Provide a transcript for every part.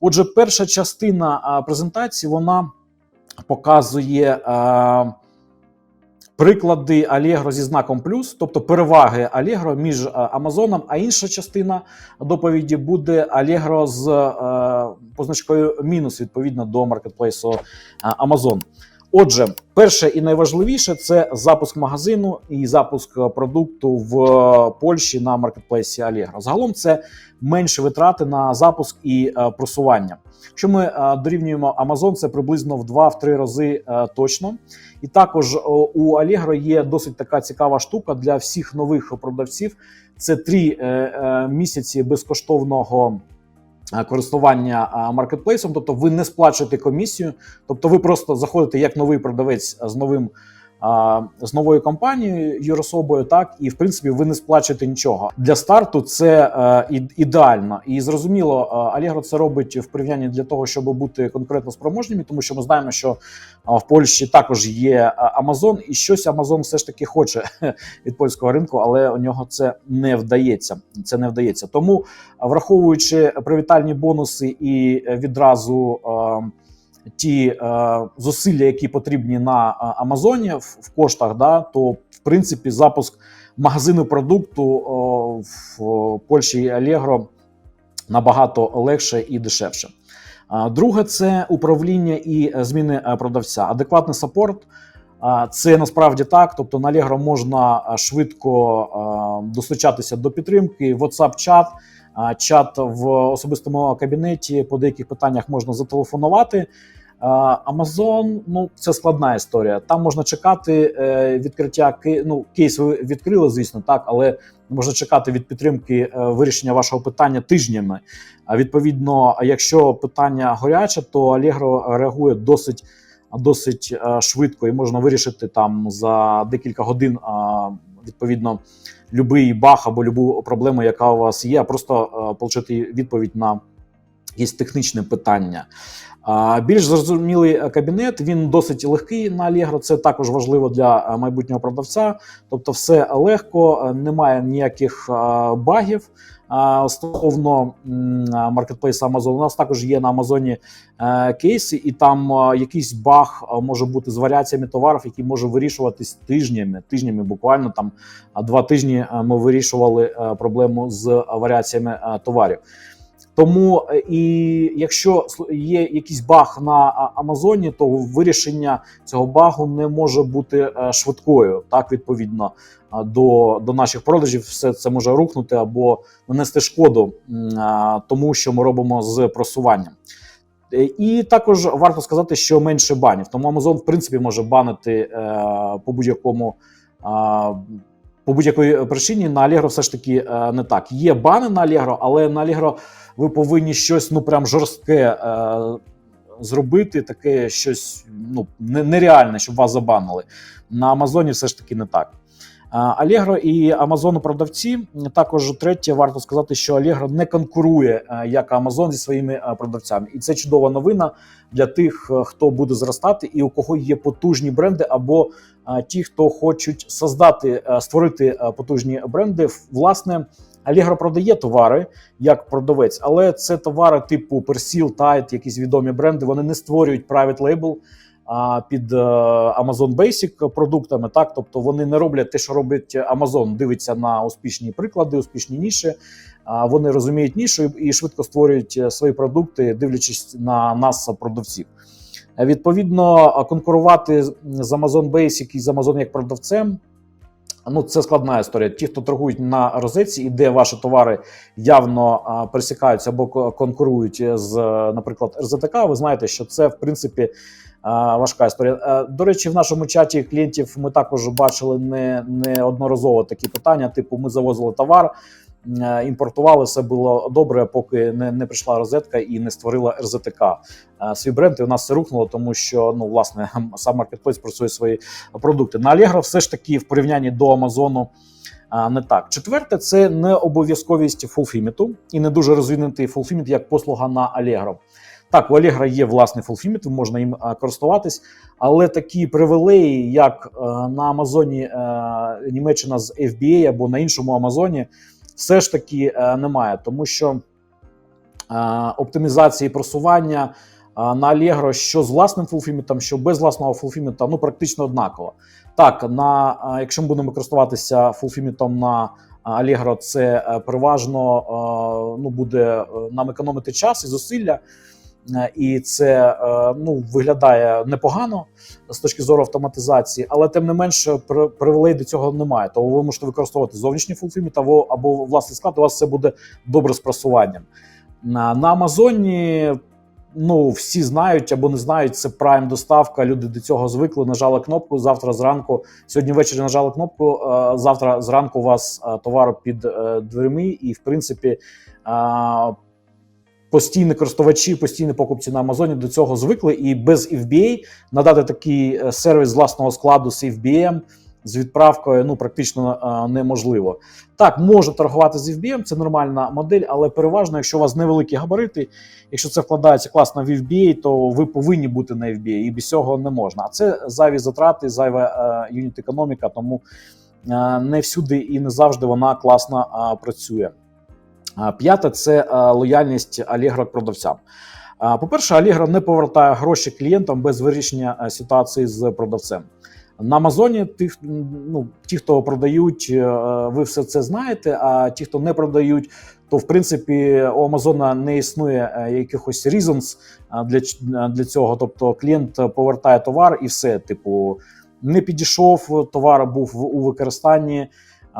Отже, перша частина презентації вона показує приклади Allegro зі знаком плюс, тобто переваги Allegro між Амазоном. А інша частина доповіді буде Allegro з позначкою мінус відповідно до маркетплейсу Amazon. Отже, перше і найважливіше це запуск магазину і запуск продукту в Польщі на маркетплейсі Allegro. Загалом це менше витрати на запуск і е, просування. Якщо ми е, дорівнюємо Amazon, це приблизно в 2-3 рази е, точно. І також у Allegro є досить така цікава штука для всіх нових продавців. Це 3 е, е, місяці безкоштовного. Е, Користування маркетплейсом, тобто ви не сплачуєте комісію, тобто ви просто заходите як новий продавець з новим а, з новою компанією юрособою, так і в принципі ви не сплачуєте нічого для старту. Це е, і- ідеально і зрозуміло. е, Allegro це робить в порівнянні для того, щоб бути конкурентно спроможними, тому що ми знаємо, що в Польщі також є а, Amazon, і щось Amazon все ж таки хоче від польського ринку, але у нього це не вдається. Це не вдається. Тому, враховуючи привітальні бонуси і е, відразу. е, Ті е, зусилля, які потрібні на е, Амазоні в, в коштах, да, то в принципі запуск магазину продукту о, в Польщі і Allegro набагато легше і дешевше. Друге, це управління і е, зміни е, продавця. Адекватний саппорт. Це насправді так. Тобто на Allegro можна е, швидко е, достучатися до підтримки, WhatsApp-чат, чат в особистому кабінеті. По деяких питаннях можна зателефонувати. А, Amazon, ну це складна історія. Там можна чекати е, відкриття ну, кейс ви відкрили, звісно, так, але можна чекати від підтримки е, вирішення вашого питання тижнями. А відповідно, якщо питання горяче, то Allegro реагує досить досить е, швидко і можна вирішити там за декілька годин. Відповідно, будь-який баг або любу проблему, яка у вас є, просто отримати відповідь на якесь технічне питання. Більш зрозумілий е, кабінет, він досить легкий на Allegro, Це також важливо для е, майбутнього продавця. Тобто, все легко, е, немає ніяких багів. Стосовно маркетплейсу Amazon, у нас також є на Амазоні кейси, і там якийсь баг може бути з варіаціями товарів, який може вирішуватись тижнями. Тижнями буквально там два тижні ми вирішували проблему з варіаціями товарів. Тому е, і якщо є якийсь баг на Амазоні, то вирішення цього багу не може бути е, швидкою. Так, відповідно до, до наших продажів, все це може рухнути або нанести шкоду, тому що ми робимо з просуванням. Е, І також варто сказати, що менше банів. Тому Amazon, в принципі, може банити е, по будь-якому. По будь-якої причині на Allegro все ж таки е, не так. Є бани на Allegro, але на Allegro ви повинні щось ну прям жорстке е, зробити, таке щось ну нереальне, щоб вас забанили. На Амазоні все ж таки не так. А, Allegro і Amazon продавці також третє, варто сказати, що Allegro не конкурує е, як Amazon зі своїми е, продавцями, і це чудова новина для тих, е, хто буде зростати, і у кого є потужні бренди, або е, ті, хто хочуть создати, е, створити е, потужні бренди. Власне, Allegro продає товари як продавець, але це товари типу Persil, Tide, якісь відомі бренди. Вони не створюють private label під е, Amazon Basic продуктами. Так, тобто вони не роблять те, що робить Amazon. Дивиться на успішні приклади, успішні ніші. Вони розуміють нішу і швидко створюють е, свої продукти, дивлячись на нас, продавців. Е, Відповідно, конкурувати з Amazon Basic і з Amazon як продавцем. Ну, це складна історія. Ті, хто торгують на розетці, і де ваші товари явно пересікаються або ко- конкурують з, наприклад, РЗТК, ви знаєте, що це в принципі важка історія. Е, До речі, в нашому чаті клієнтів ми також бачили не, неодноразово такі питання: типу, ми завозили товар. Е, Імпортували все було добре, поки не, не прийшла розетка і не створила РЗТК е, свій бренд. І у нас це рухнуло, тому що ну власне сам маркетплейс працює свої продукти. На Allegro все ж таки в порівнянні до Амазону а, не так. Четверте, це не обов'язковість фулфіміту і не дуже розвинутий фулфіміт як послуга на Allegro. Так, у Allegro є власний фулфіміт, можна їм користуватись, але такі привілеї, як е, на Амазоні е, Німеччина з FBA або на іншому Амазоні, все ж таки е, немає, тому що оптимізації просування на Allegro, що з власним фулфімітом, що без власного фулфіміта, ну практично однаково. Так, на якщо ми будемо користуватися фулфімітом на Allegro, це е, переважно е, ну, буде е, нам економити час і зусилля. Е, І це е, ну, виглядає непогано з точки зору автоматизації, але тим не менше при- привілей до цього немає. Тому ви можете використовувати зовнішній фулфіміт або, або власний склад, у вас все буде добре з просуванням. На, на Амазоні ну, всі знають або не знають, це прайм доставка. Люди до цього звикли. Нажали кнопку завтра зранку. Сьогодні ввечері нажали кнопку. е, Завтра зранку у вас товар під дверми, і в принципі. Постійні користувачі, постійні покупці на Амазоні до цього звикли, і без FBA надати такий е, сервіс власного складу з FBM з відправкою ну практично е, неможливо. Так, може торгувати з FBM, це нормальна модель, але переважно, якщо у вас невеликі габарити, якщо це вкладається класно в FBA, то ви повинні бути на FBA, і без цього не можна. А це зайві затрати, зайва е, юніт економіка, тому е, не всюди і не завжди вона класно е, працює. П'яте це е, лояльність Allegro к продавцям. По-перше, Allegro не повертає гроші клієнтам без вирішення е, ситуації з продавцем. На Амазоні тих, ну, ті, хто продають, е, ви все це знаєте. А ті, хто не продають, то в принципі у Амазона не існує якихось reasons для, для цього. Тобто клієнт повертає товар і все. Типу, не підійшов, товар був у використанні.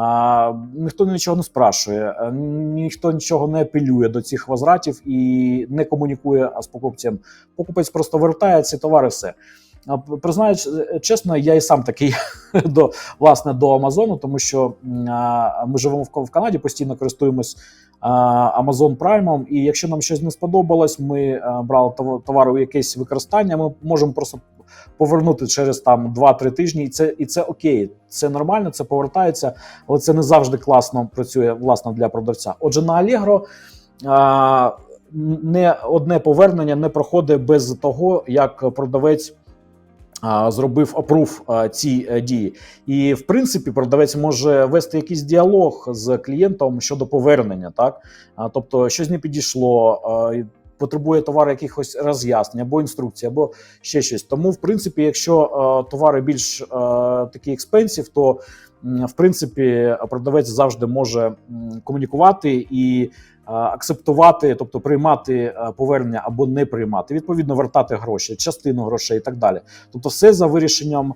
А, ніхто нічого не спрашує, е, ніхто нічого не апелює до цих возвратів і не комунікує з покупцем. Покупець просто вертає ці товари. Все А, признаюсь е, чесно, я і сам такий до власне до Амазону, тому що а, ми живемо в, в Канаді, постійно користуємось а, Amazon Prime, і якщо нам щось не сподобалось, ми а, брали тов- товар у якесь використання. Ми можемо просто повернути через там 2-3 тижні, і це і це окей, це нормально, це повертається, але це не завжди класно працює власне для продавця. Отже, на Allegro а, не одне повернення не проходить без того, як продавець. Зробив апрув а, цій е, дії, і в принципі продавець може вести якийсь діалог з клієнтом щодо повернення, так тобто щось не підійшло, потребує товар якихось роз'яснень або інструкцій, або ще щось. Тому, в принципі, якщо е, товари більш е, такі експенсів, то в принципі продавець завжди може комунікувати і е, акцептувати, тобто приймати повернення або не приймати, відповідно, вертати гроші, частину грошей і так далі. Тобто, все за вирішенням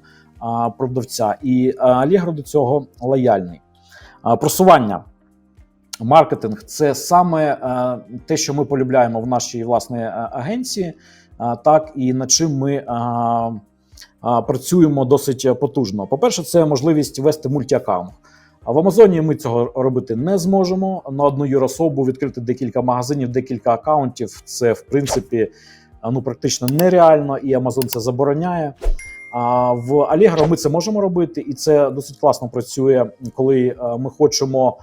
продавця. І Allegro до цього лояльний. Просування. Маркетинг це саме е, те, що ми полюбляємо в нашій власній е, агенції, е, так і над чим ми працюємо досить потужно. По-перше, це можливість вести мультіаккаунт. А в Амазоні ми цього робити не зможемо. На одну юрособу відкрити декілька магазинів, декілька аккаунтів. Це в принципі ну практично нереально, і Амазон це забороняє. А в Allegro ми це можемо робити, і це досить класно працює, коли ми хочемо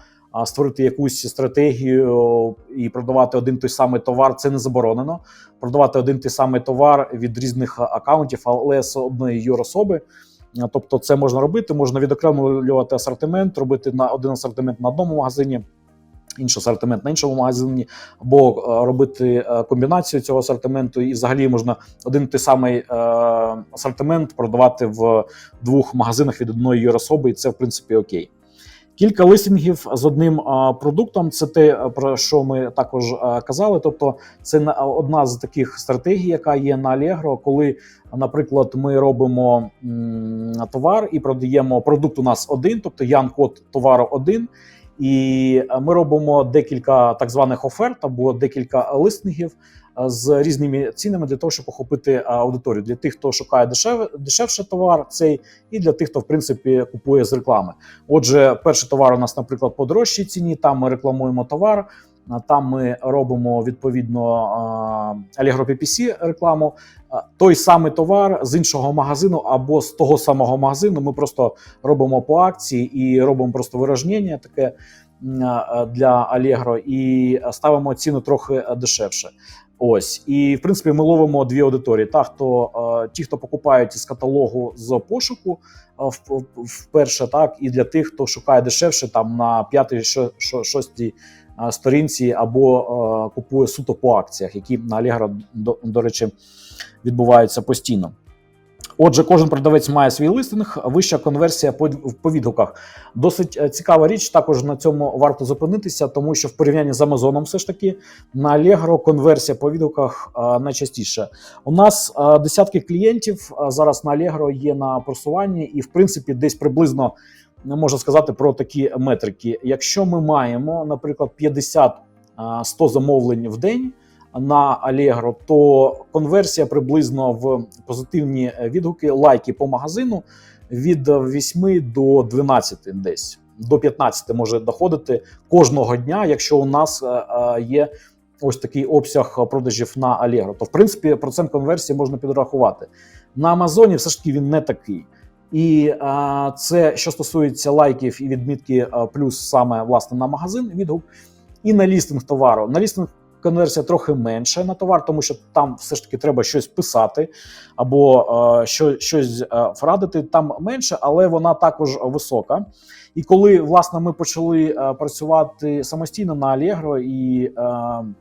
створити якусь стратегію і продавати один той самий товар. Це не заборонено. Продавати один той самий товар від різних акаунтів, але з одної юрособи. Тобто, це можна робити, можна відокремлювати асортимент, робити на один асортимент на одному магазині. Інший асортимент на іншому магазині, або е, робити е, комбінацію цього асортименту, і взагалі можна один той самий е, асортимент продавати в двох магазинах від одної юрособи, і це в принципі окей. Кілька листингів з одним продуктом це те, про що ми також казали. Тобто, це на- одна з таких стратегій, яка є на Allegro, коли, наприклад, ми робимо товар і продаємо продукт. У нас один, тобто ян-код товару один. І ми робимо декілька так званих оферт або декілька листингів з різними цінами для того, щоб охопити е, аудиторію для тих, хто шукає дешев, дешевше товар, цей і для тих, хто в принципі купує з реклами. Отже, перший товар у нас, наприклад, по дорожчій ціні. Там ми рекламуємо товар. Там ми робимо відповідно а, Allegro PPC рекламу. Той самий товар з іншого магазину або з того самого магазину. Ми просто робимо по акції і робимо просто вираження таке для Allegro і ставимо ціну трохи дешевше. Ось і в принципі ми ловимо дві аудиторії: та хто е, ті, хто покупають із каталогу з пошуку, е, в- вперше, так і для тих, хто шукає дешевше, там на шо- шостій е, сторінці або купує суто по акціях, які на Allegro, до, до речі, відбуваються постійно. Отже, кожен продавець має свій листинг, вища конверсія по, відгуках. Досить е, цікава річ. Також на цьому варто зупинитися, тому що в порівнянні з Амазоном, все ж таки, на Allegro конверсія по відгуках е, найчастіше. У нас е, десятки клієнтів зараз на Allegro є на просуванні, і в принципі, десь приблизно не можу сказати про такі метрики. Якщо ми маємо, наприклад, 50-100 замовлень в день на Allegro, то конверсія приблизно в позитивні відгуки, лайки по магазину від 8 до 12 десь. До 15 може доходити кожного дня, якщо у нас е, е, є ось такий обсяг продажів на Allegro. То в принципі процент конверсії можна підрахувати. На Амазоні все ж таки він не такий. І а, це що стосується лайків і відмітки а, плюс саме власне на магазин відгук, і на лістинг товару. На лістинг конверсія трохи менше на товар, тому що там все ж таки треба щось писати або а, що, щось а, врадити. Там менше, але вона також висока. І коли власне ми почали а, працювати самостійно на Allegro і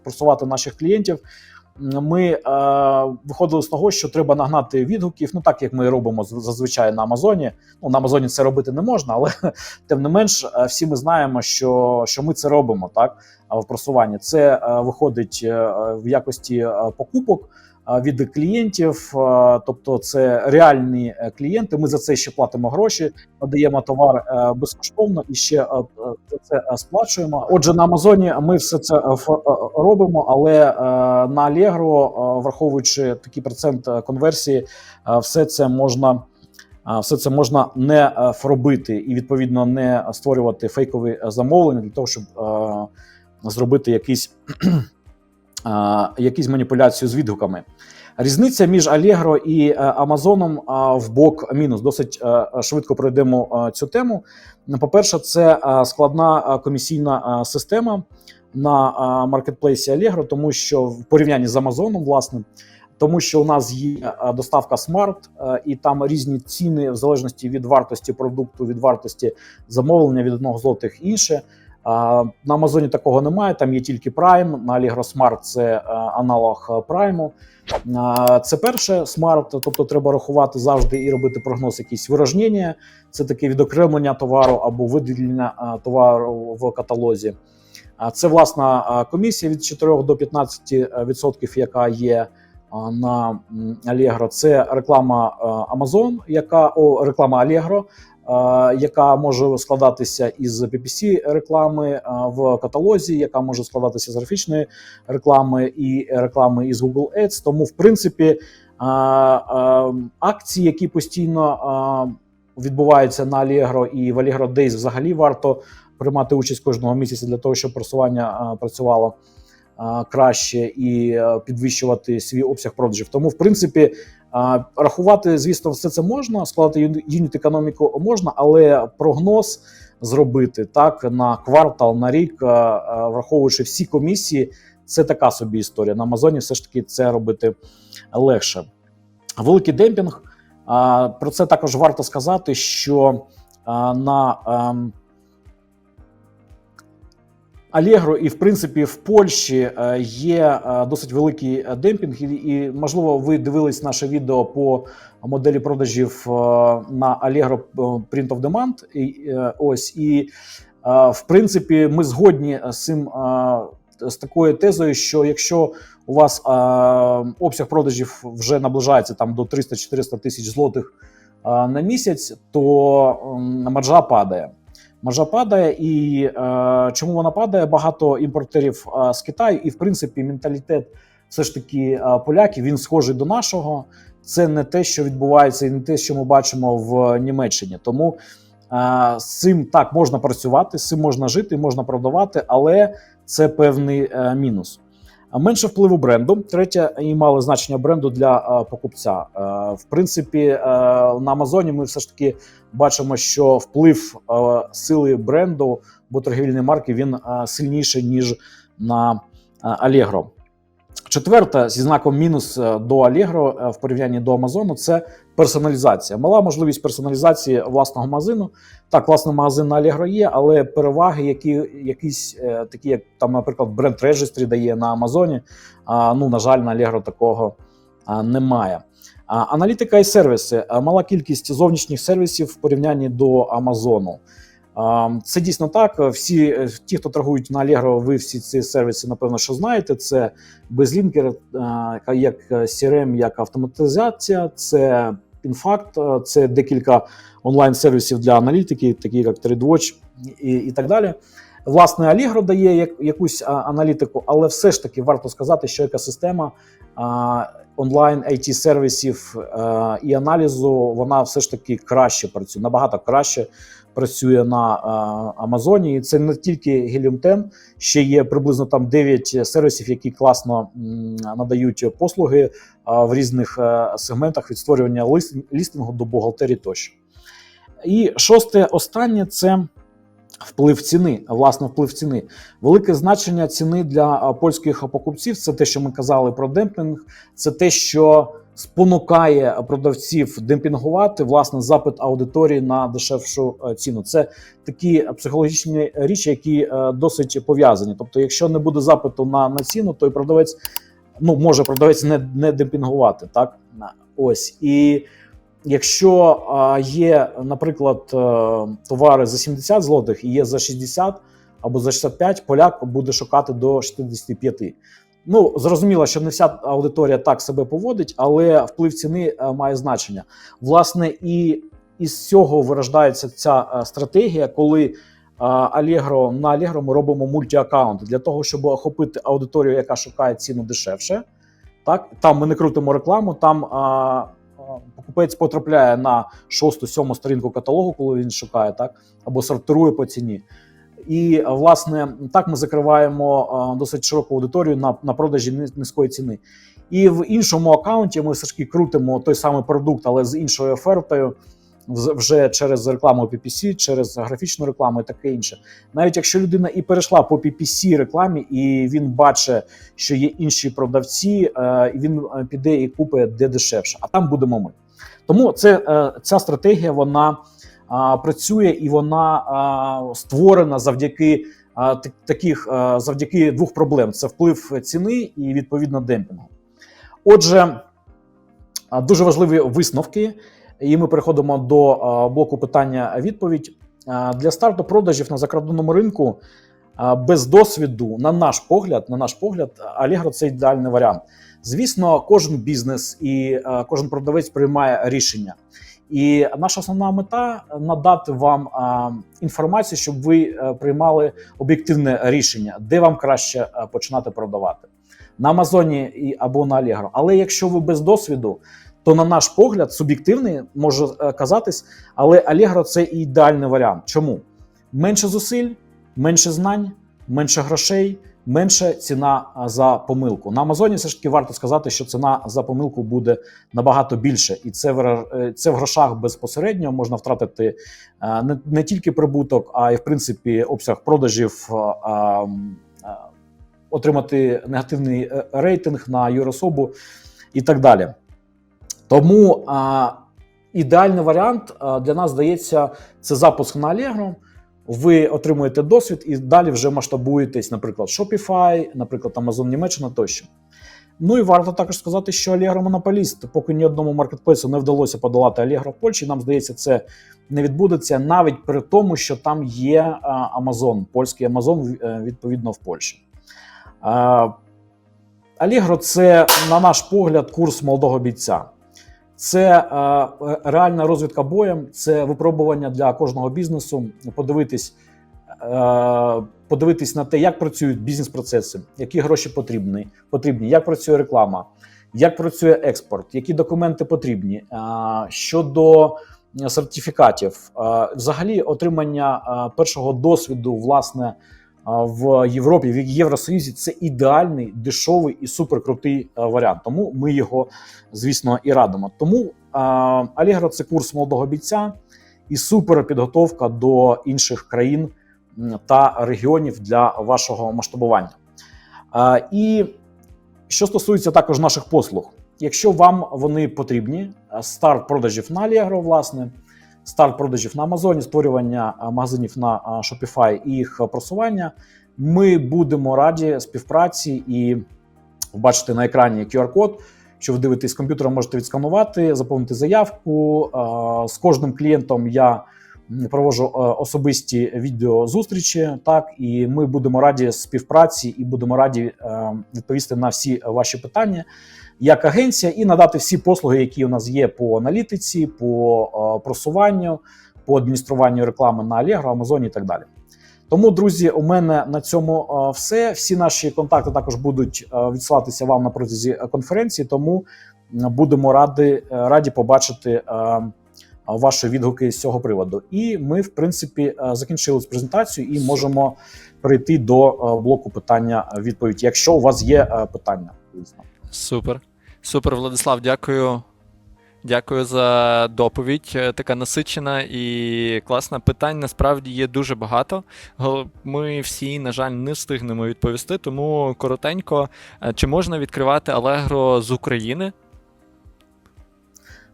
просувати наших клієнтів ми е, виходили з того, що треба нагнати відгуків. Ну так як ми робимо зазвичай на Амазоні. Ну на Амазоні це робити не можна, але тим не менш, е, всі ми знаємо, що, що ми це робимо так в просуванні. Це е, виходить е, в якості е, покупок від клієнтів, тобто це реальні клієнти. Ми за це ще платимо гроші, надаємо товар безкоштовно і ще це сплачуємо. Отже, на Амазоні ми все це робимо, але на Allegro, враховуючи такий процент конверсії, все це можна. Все це можна не робити і відповідно не створювати фейкові замовлення для того, щоб зробити якісь, якісь маніпуляцію з відгуками. Різниця між Allegro і е, Амазоном в бок мінус. Досить е, швидко пройдемо е, цю тему. По-перше, це складна комісійна система на маркетплейсі Allegro, тому що в порівнянні з Амазоном, власне, тому що у нас є доставка Smart, і там різні ціни в залежності від вартості продукту, від вартості замовлення від одного злотих інше. На Амазоні такого немає. Там є тільки Prime, на Allegro Smart це е, аналог е, Prime. Це перше Smart, тобто треба рахувати завжди і робити прогноз якісь вираження. Це таке відокремлення товару або виділення товару в каталозі. Це власна комісія від 4 до 15%, відсотків, яка є на Allegro. Це реклама Amazon, яка о, реклама Allegro, яка може складатися із PPC реклами в каталозі, яка може складатися з графічної реклами і реклами із Google Ads. Тому, в принципі, акції, які постійно відбуваються на Allegro і в Allegro Days взагалі варто приймати участь кожного місяця для того, щоб просування працювало краще і підвищувати свій обсяг продажів. Тому, в принципі, рахувати, звісно, все це можна, складати юніт економіку можна, але прогноз зробити так на квартал, на рік, враховуючи всі комісії, це така собі історія. На Амазоні все ж таки це робити легше. Великий демпінг. Про це також варто сказати, що на ем, Allegro і в принципі в Польщі е, є е, досить великий е, демпінг, і, можливо, ви дивились наше відео по моделі продажів на Allegro Print of Demand. І, ось і в принципі ми згодні з цим з такою тезою, що якщо у вас обсяг продажів вже наближається там до 300-400 тисяч злотих на місяць, то маржа падає. Маржа падає, і е, чому вона падає? Багато імпортерів е, з Китаю, і в принципі менталітет все ж таки е, поляків він схожий до нашого. Це не те, що відбувається, і не те, що ми бачимо в Німеччині. Тому е, з цим так можна працювати, з цим можна жити, можна продавати, але це певний е, мінус. Менше впливу бренду. Третє і мало значення бренду для е, покупця. Е, в принципі, е, на Амазоні ми все ж таки бачимо, що вплив сили бренду або торгівельної марки він сильніший ніж на Allegro. Четверте, зі знаком мінус е, до Allegro е, в порівнянні до Амазону, це персоналізація. Мала можливість персоналізації власного магазину. Так, власний магазин на Allegro є, але переваги, які якісь е, такі, як там, наприклад, бренд Registry дає на Амазоні. Ну, на жаль, на Allegro такого немає. Аналітика і сервіси. Мала кількість зовнішніх сервісів в порівнянні до Амазону. Це дійсно так. Всі е, ті, хто торгують на Allegro, ви всі ці сервіси, напевно, що знаєте. Це безлінкер, е, як CRM, як автоматизація, це інфакт, е, це декілька онлайн-сервісів для аналітики, такі як TradeWatch і, і так далі. Власне, Allegro дає як, якусь аналітику, але все ж таки варто сказати, що екосистема онлайн it сервісів і аналізу вона все ж таки краще працює, набагато краще працює на а, Амазоні. І це не тільки 10, ще є приблизно там 9 сервісів, які класно надають послуги а, в різних а, сегментах від створювання лістингу до бухгалтерії тощо. І шосте, останнє це вплив ціни. Власне, вплив ціни. Велике значення ціни для польських покупців це те, що ми казали про демпінг, це те, що спонукає продавців демпінгувати власне запит аудиторії на дешевшу е, ціну. Це такі психологічні річі, які е, досить пов'язані. Тобто, якщо не буде запиту на, на ціну, то й продавець ну може продавець не, не демпінгувати. Так ось і. Якщо є, наприклад, е, товари за 70 злотих і є за 60 або за 65, поляк буде шукати до 65. Ну, зрозуміло, що не вся аудиторія так себе поводить, але вплив ціни е, має значення. Власне, і із цього вирождається ця е, стратегія, коли Allegro, на Allegro ми робимо мультіаккаунт для того, щоб охопити аудиторію, яка шукає ціну дешевше. Так, там ми не крутимо рекламу, там а, покупець потрапляє на шосту, сьому сторінку каталогу, коли він шукає, так або сортирує по ціні. І власне так ми закриваємо досить широку аудиторію на, на продажі низької ціни. І в іншому аккаунті ми все ж таки крутимо той самий продукт, але з іншою офертою, вже через рекламу PPC, через графічну рекламу і таке інше. Навіть якщо людина і перейшла по PPC рекламі, і він бачить, що є інші продавці, е, він е, піде і купить де дешевше, а там будемо ми. Тому це, е, ця стратегія вона працює і вона створена завдяки таких завдяки двох проблем: це вплив ціни і відповідно демпінгу. Отже, дуже важливі висновки, і ми переходимо до блоку питання-відповідь. Для старту продажів на закордонному ринку без досвіду, на наш погляд, на наш погляд, Allegro – це ідеальний варіант. Звісно, кожен бізнес і кожен продавець приймає рішення. І наша основна мета надати вам інформацію, щоб ви е, приймали об'єктивне рішення, де вам краще е, починати продавати на Амазоні або на Allegro. Але якщо ви без досвіду, то на наш погляд, суб'єктивний може е, казатись, але Allegro – це ідеальний варіант. Чому? Менше зусиль, менше знань, менше грошей, менше ціна за помилку. На Амазоні все ж таки варто сказати, що ціна за помилку буде набагато більше, і це в е, це в грошах безпосередньо можна втратити е, не, не тільки прибуток, а й в принципі обсяг продажів. е, Отримати негативний рейтинг на юрособу і так далі. Тому а, ідеальний варіант а, для нас здається це запуск на Allegro. Ви отримуєте досвід і далі вже масштабуєтесь, наприклад, Shopify, наприклад, Amazon Німеччина тощо. Ну і варто також сказати, що Allegro монополіст, поки ні одному маркетплейсу не вдалося подолати Allegro в Польщі. Нам здається, це не відбудеться навіть при тому, що там є а, Amazon, польський Amazon, е, відповідно в Польщі. А, Allegro – це, на наш погляд, курс молодого бійця. Це е, реальна розвідка боєм, це випробування для кожного бізнесу. Подивитись, е, подивитись на те, як працюють бізнес-процеси, які гроші потрібні, потрібні, як працює реклама, як працює експорт, які документи потрібні. Е, щодо сертифікатів, е, взагалі отримання е, першого досвіду, власне. В Європі, в Євросоюзі це ідеальний, дешевий і суперкрутий е, варіант. Тому ми його, звісно, і радимо. Тому Allegro – це курс молодого бійця і суперпідготовка до інших країн та регіонів для вашого масштабування. І Що стосується також наших послуг, якщо вам вони потрібні, е, старт продажів на Allegro, власне, старт продажів на Амазоні, створювання магазинів на Shopify і їх просування, ми будемо раді співпраці і бачите на екрані QR-код. Що ви дивитесь з комп'ютера, можете відсканувати, заповнити заявку. З кожним клієнтом я е, особисті відеозустрічі. Так і ми будемо раді співпраці і будемо раді відповісти на всі ваші питання як агенція і надати всі послуги, які у нас є по аналітиці, по е, просуванню, по адмініструванню реклами на Allegro, Амазоні і так далі. Тому, друзі, у мене на цьому е, все. Всі наші контакти також будуть е, відсилатися вам на протязі конференції. Тому будемо раді, раді побачити ваші відгуки з цього приводу. І ми, в принципі, закінчили цю презентацію і можемо перейти до блоку питання відповідь, якщо у вас є питання. Супер. Супер, Владислав, дякую. Дякую за доповідь. Е, Така насичена і класна. Питань насправді є дуже багато. Ми всі, на жаль, не встигнемо відповісти, тому коротенько, е, чи можна відкривати Allegro з України?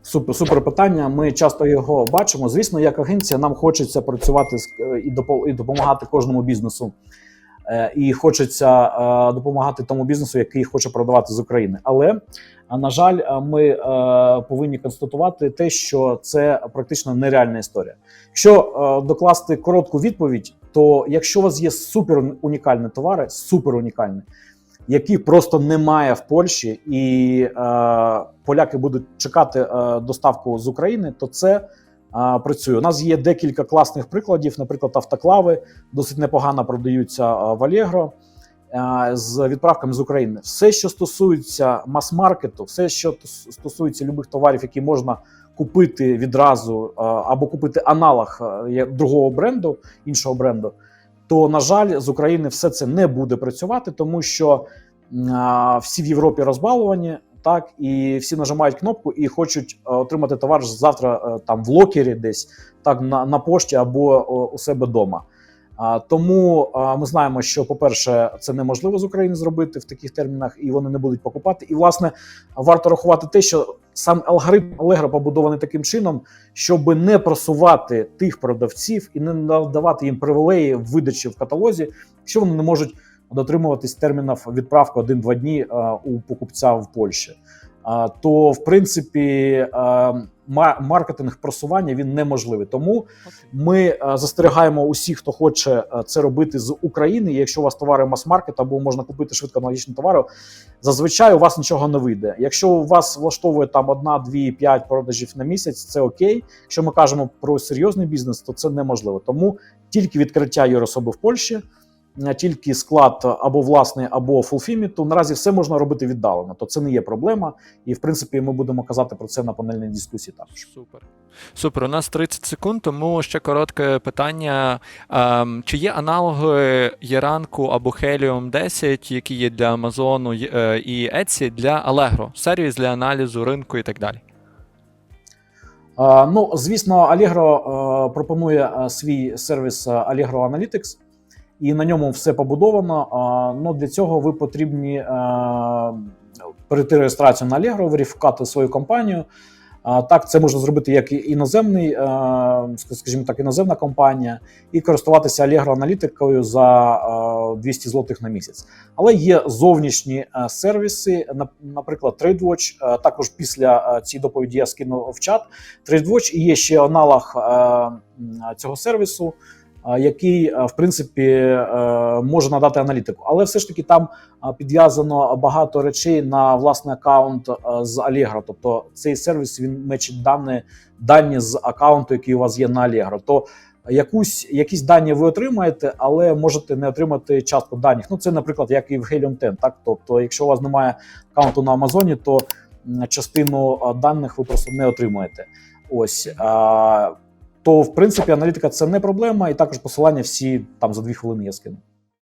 Супер, супер питання. Ми часто його бачимо. Звісно, як агенція, нам хочеться працювати е, і допомагати кожному бізнесу. Е, І хочеться е, допомагати тому бізнесу, який хоче продавати з України. Але е, на жаль, ми повинні констатувати те, що це практично нереальна історія. Якщо докласти коротку відповідь, то якщо у вас є супер унікальні товари, супер унікальні, яких просто немає в Польщі, і поляки будуть чекати доставку з України, то це працює. У нас є декілька класних прикладів. Наприклад, автоклави досить непогано продаються в Allegro з відправками з України. Все, що стосується мас-маркету, все, що тос- стосується любих товарів, які можна купити відразу або купити аналог другого бренду, іншого бренду. То на жаль, з України все це не буде працювати, тому що всі в Європі розбалувані, так і всі нажимають кнопку і хочуть е, отримати товар завтра е, там в локері, десь так на, на пошті або у себе вдома. Тому ми знаємо, що, по-перше, це неможливо з України зробити в таких термінах, і вони не будуть покупати. І, власне, варто рахувати те, що сам алгоритм Allegro побудований таким чином, щоб не просувати тих продавців і не надавати їм привілеї в видачі в каталозі, якщо вони не можуть дотримуватись термінів відправки 1-2 дні е, у покупця в Польщі. То в принципі е, маркетинг просування він неможливий. Тому ми е, застерігаємо усіх, хто хоче е, це робити з України. І Якщо у вас товари мас-маркет або можна купити швидко аналогічні товари, зазвичай у вас нічого не вийде. Якщо у вас влаштовує там одна, дві, п'ять продажів на місяць, це окей. Якщо ми кажемо про серйозний бізнес, то це неможливо. Тому тільки відкриття юрособи в Польщі. Тільки склад або власний, або фулфіміту. Наразі все можна робити віддалено, то це не є проблема. І в принципі, ми будемо казати про це на панельній дискусії. Також Супер. Супер. У нас 30 секунд, тому ще коротке питання. Ем, чи є аналоги Яранку або Helium 10, які є для Амазону е, і Etsy для Allegro? Сервіс для аналізу ринку і так далі. Е, Ну, звісно, Allegro е, пропонує свій сервіс Allegro Analytics, і на ньому все побудовано. Е, Ну, для цього ви потрібні е, перейти реєстрацію на Allegro, верифікувати свою компанію. А, Так, це можна зробити як іноземний, е, скажімо так, іноземна компанія, і користуватися Allegro аналітикою за е, 200 злотих на місяць. Але є зовнішні е, сервіси, на- наприклад, TradeWatch. Е, Також після е, цієї доповіді я скину в чат. TradeWatch і є ще аналог е, цього сервісу, е, який, в принципі, е, може надати аналітику. Але все ж таки там підв'язано багато речей на власний аккаунт з Allegro. Тобто цей сервіс він мечить дані, дані з аккаунту, який у вас є на Allegro. То Якусь якісь дані ви отримаєте, але можете не отримати частку даних. Ну це, наприклад, як і в Helium 10, так тобто, якщо у вас немає аккаунту на Амазоні, то частину даних ви просто не отримаєте. Ось то в принципі аналітика це не проблема, і також посилання всі там за дві хвилини я скину.